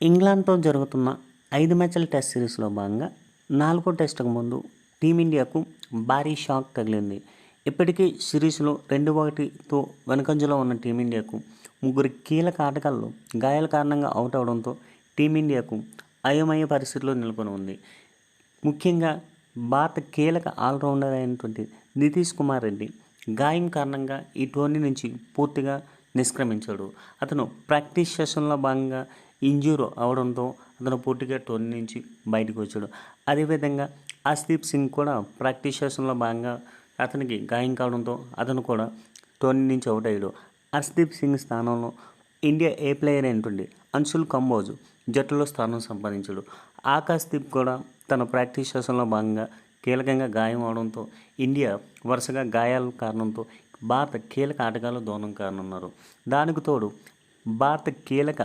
ఇంగ్లాండ్తో జరుగుతున్న ఐదు మ్యాచ్ల టెస్ట్ సిరీస్లో భాగంగా నాలుగో టెస్టుకు ముందు టీమిండియాకు భారీ షాక్ తగిలింది. ఇప్పటికీ సిరీస్లో రెండు ఒకటితో వెనుకంజలో ఉన్న టీమిండియాకు ముగ్గురు కీలక ఆటగాళ్ళు గాయాల కారణంగా అవుట్ అవడంతో టీమిండియాకు అయోమయ పరిస్థితిలో నెలకొని ఉంది ముఖ్యంగా భారత కీలక ఆల్రౌండర్ అయినటువంటి నితీష్ కుమార్ రెడ్డి గాయం కారణంగా ఈ టోర్నీ నుంచి పూర్తిగా నిష్క్రమించాడు. అతను ప్రాక్టీస్ సెషన్లో భాగంగా ఇంజూర్ అవడంతో అతను పూర్తిగా టోర్నీ నుంచి బయటకు వచ్చాడు. అదేవిధంగా అస్దీప్ సింగ్ కూడా ప్రాక్టీస్ సెషన్లో భాగంగా అతనికి గాయం కావడంతో అతను కూడా టోర్నీ నుంచి అవుట్ అయ్యాడు. హర్షదీప్ సింగ్ స్థానంలో ఇండియా ఏ ప్లేయర్ అయినటువంటి అన్సుల్ కంబోజ్ జట్టులో స్థానం సంపాదించాడు. ఆకాశ్దీప్ కూడా తన ప్రాక్టీస్ సెషన్లో భాగంగా కీలకంగా గాయం అవడంతో ఇండియా వరుసగా గాయాల కారణంతో భారత కీలక ఆటగాళ్ళు దూరం కానున్నారు. దానికి తోడు భారత కీలక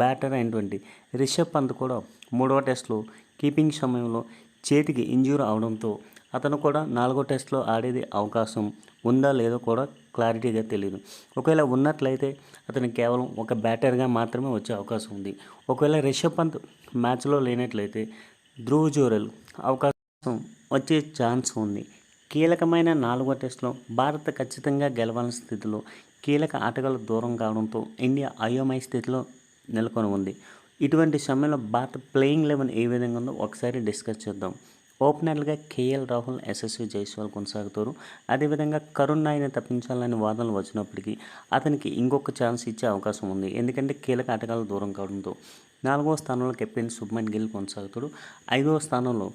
బ్యాటర్ అయినటువంటి రిషబ్ పంత్ కూడా మూడవ టెస్ట్లో కీపింగ్ సమయంలో చేతికి ఇంజ్యూర్ అవడంతో అతను కూడా నాలుగో టెస్ట్లో ఆడేది అవకాశం ఉందా లేదో కూడా క్లారిటీగా తెలియదు ఒకవేళ ఉన్నట్లయితే అతను కేవలం ఒక బ్యాటర్గా మాత్రమే వచ్చే అవకాశం ఉంది. ఒకవేళ రిషబ్ పంత్ మ్యాచ్లో లేనట్లయితే ధ్రువ్ జోరెల్ అవకాశం వచ్చే ఛాన్స్ ఉంది. కీలకమైన నాలుగో టెస్ట్లో భారత్ ఖచ్చితంగా గెలవాల్సిన స్థితిలో కీలక ఆటగాళ్ళు దూరం కావడంతో ఇండియా అయోమయ స్థితిలో నెలకొని ఉంది ఇటువంటి సమయంలో భారత్ ప్లేయింగ్ లెవెన్ ఏ విధంగా ఉందో ఒకసారి డిస్కస్ చేద్దాం. ఓపెనర్లుగా కేఎల్ రాహుల్ ఎస్ఎస్వి జైస్వాల్ కొనసాగుతారు. అదేవిధంగా కరుణ్ నాయని తప్పించాలనే వాదనలు వచ్చినప్పటికీ అతనికి ఇంకొక ఛాన్స్ ఇచ్చే అవకాశం ఉంది. ఎందుకంటే కీలక ఆటగాళ్ళు దూరం కావడంతో నాలుగో స్థానంలో కెప్టెన్ శుభ్మన్ గిల్ కొనసాగుతాడు. ఐదవ స్థానంలో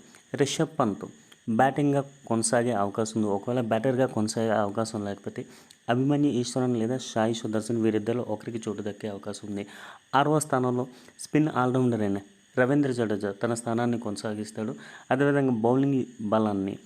రిషబ్ పంత్ బ్యాటింగ్గా కొనసాగే అవకాశం ఉంది. ఒకవేళ బ్యాటర్గా కొనసాగే అవకాశం లేకపోతే అభిమన్యు ఈశ్వరన్ లేదా సాయి సుదర్శన్ వీరిద్దరిలో ఒకరికి చోటు దక్కే అవకాశం ఉంది. ఆరవ స్థానంలో స్పిన్ ఆల్రౌండర్ అయిన రవీంద్ర జడేజా తన స్థానాన్ని కొనసాగిస్తాడు. అదేవిధంగా బౌలింగ్ బలాన్ని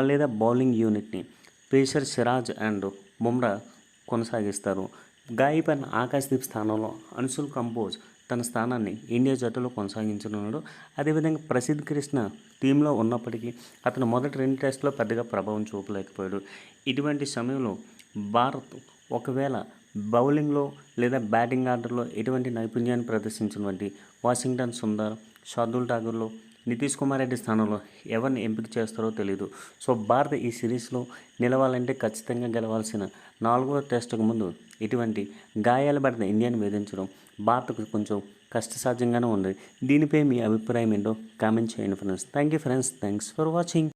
లేదా బౌలింగ్ యూనిట్ని పేసర్ సిరాజ్ అండ్ బుమ్రా కొనసాగిస్తారు. గాయపడిన ఆకాశ్దీప్ స్థానంలో అన్సుల్ కంపోజ్ తన స్థానాన్ని ఇండియా జట్టులో కొనసాగించనున్నాడు. అదేవిధంగా ప్రసిద్ధ్ కృష్ణ టీంలో ఉన్నప్పటికీ అతను మొదటి రెండు టెస్టులో పెద్దగా ప్రభావం చూపలేకపోయాడు. ఇటువంటి సమయంలో భారత్ ఒకవేళ బౌలింగ్లో లేదా బ్యాటింగ్ ఆర్డర్లో ఎటువంటి నైపుణ్యాన్ని ప్రదర్శించినటువంటి వాషింగ్టన్ సుందర్ షార్దుల్ ఠాగూర్లో నితీష్ కుమార్ రెడ్డి స్థానంలో ఎవరిని ఎంపిక చేస్తారో తెలియదు సో భారత్ ఈ సిరీస్లో నిలవాలంటే ఖచ్చితంగా గెలవాల్సిన నాలుగో టెస్టుకు ముందు ఇటువంటి గాయాలు పడిన ఇండియాను వేధించడం భారత్కు కొంచెం కష్టసాధ్యంగానే ఉంది. దీనిపై మీ అభిప్రాయం ఏంటో కామెంట్ చేయండి friends. Thank you friends. Thanks for watching.